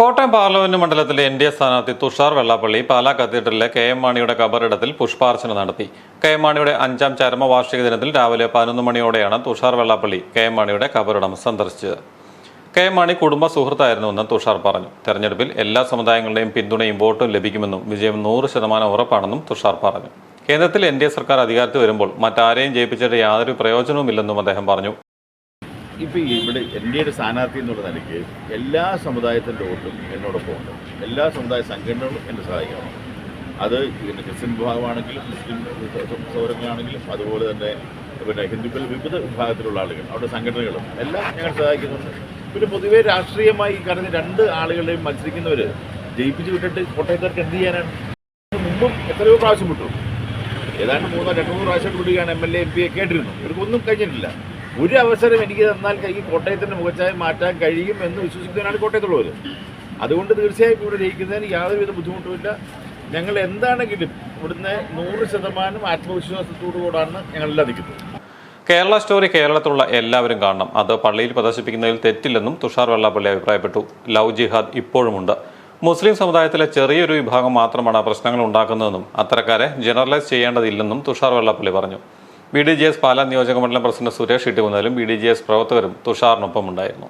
Kottayam parliament മണ്ഡലത്തിലെ N D A സ്ഥാനാർത്ഥി തുഷാർ വെള്ളാപ്പള്ളി പാലാ കത്തീഡ്രലിലെ കെ എം മാണിയുടെ കബറിടത്തിൽ പുഷ്പാർച്ചന നടത്തി. കെ എം മാണിയുടെ അഞ്ചാം ചരമവാർഷിക ദിനത്തിൽ രാവിലെ പതിനൊന്ന് മണിയോടെയാണ് തുഷാർ വെള്ളാപ്പള്ളി കെ എം മാണിയുടെ കബറിടം സന്ദർശിച്ചത്. കെ എം മാണി കുടുംബ സുഹൃത്തായിരുന്നുവെന്ന് തുഷാർ പറഞ്ഞു. തെരഞ്ഞെടുപ്പിൽ എല്ലാ സമുദായങ്ങളുടെയും പിന്തുണയും വോട്ടും ലഭിക്കുമെന്നും വിജയം നൂറ് ശതമാനം ഉറപ്പാണെന്നും തുഷാർ പറഞ്ഞു. കേന്ദ്രത്തിൽ എൻ ഡി എ സർക്കാർ അധികാരത്തിൽ വരുമ്പോൾ മറ്റാരെയും ജയിപ്പിച്ചിട്ട് യാതൊരു പ്രയോജനവുമില്ലെന്നും അദ്ദേഹം പറഞ്ഞു. ഇപ്പോൾ ഇവിടെ എൻ ഡി സ്ഥാനാർത്ഥി എന്നുള്ള നിലയ്ക്ക് എല്ലാ സമുദായത്തിന്റെ വോട്ടും എന്നോടൊപ്പം ഉണ്ട്. എല്ലാ സമുദായ സംഘടനകളും എന്നെ സഹായിക്കണം. അത് പിന്നെ ക്രിസ്ത്യൻ വിഭാഗമാണെങ്കിലും മുസ്ലിം സൗരങ്ങളാണെങ്കിലും അതുപോലെ തന്നെ പിന്നെ ഹിന്ദുക്കൾ വിവിധ വിഭാഗത്തിലുള്ള ആളുകൾ അവരുടെ സംഘടനകളും എല്ലാം ഞങ്ങൾ സഹായിക്കുന്നുണ്ട്. പിന്നെ പൊതുവെ രാഷ്ട്രീയമായി പറഞ്ഞ രണ്ട് ആളുകളെയും മത്സരിക്കുന്നവർ ജയിപ്പിച്ച് വിട്ടിട്ട് കോട്ടയക്കാർക്ക് എന്ത് ചെയ്യാനാണ്? മുമ്പും എത്രയോ പ്രാവശ്യം വിട്ടു. ഏതാണ്ട് മൂന്നോ രണ്ടു മൂന്ന് പ്രാവശ്യം വിടുകയാണ് M L A M P ഒക്കെ ആയിട്ടിരുന്നു. ഇവർക്കൊന്നും കഴിഞ്ഞിട്ടില്ല. ഒരു അവസരം എനിക്ക് തന്നാൽ ഈ കോട്ടയത്തിന്റെ മുഖച്ചായി മാറ്റാൻ കഴിയും എന്ന് വിശ്വസിക്കുന്നതിനാണ് കോട്ടയത്തുള്ളവർ. അതുകൊണ്ട് തീർച്ചയായും ഇവിടെ ജയിക്കുന്നതിന് യാതൊരുവിധ ബുദ്ധിമുട്ടുമില്ല. ഞങ്ങൾ എന്താണെങ്കിലും ഇവിടുന്ന് നൂറ് ശതമാനം ആത്മവിശ്വാസത്തോടുകൂടാണ് ഞങ്ങളെല്ലാം നിൽക്കുന്നത്. കേരള സ്റ്റോറി കേരളത്തിലുള്ള എല്ലാവരും കാണണം. അത് പള്ളിയിൽ പ്രദർശിപ്പിക്കുന്നതിൽ തെറ്റില്ലെന്നും തുഷാർ വെള്ളാപ്പള്ളി അഭിപ്രായപ്പെട്ടു. ലവ് ജിഹാദ് ഇപ്പോഴുമുണ്ട്. മുസ്ലിം സമുദായത്തിലെ ചെറിയൊരു വിഭാഗം മാത്രമാണ് പ്രശ്നങ്ങൾ ഉണ്ടാക്കുന്നതെന്നും അത്തരക്കാരെ ജനറലൈസ് ചെയ്യേണ്ടതില്ലെന്നും തുഷാർ വെള്ളാപ്പള്ളി പറഞ്ഞു. B D J S Pala നിയോജക മണ്ഡലം പ്രസിഡന്റ് സുരേഷ് ഇട്ടുകുന്നതിലും ബി ഡി ജി എസ് പ്രവർത്തകരും തുഷാറിനൊപ്പം ഉണ്ടായിരുന്നു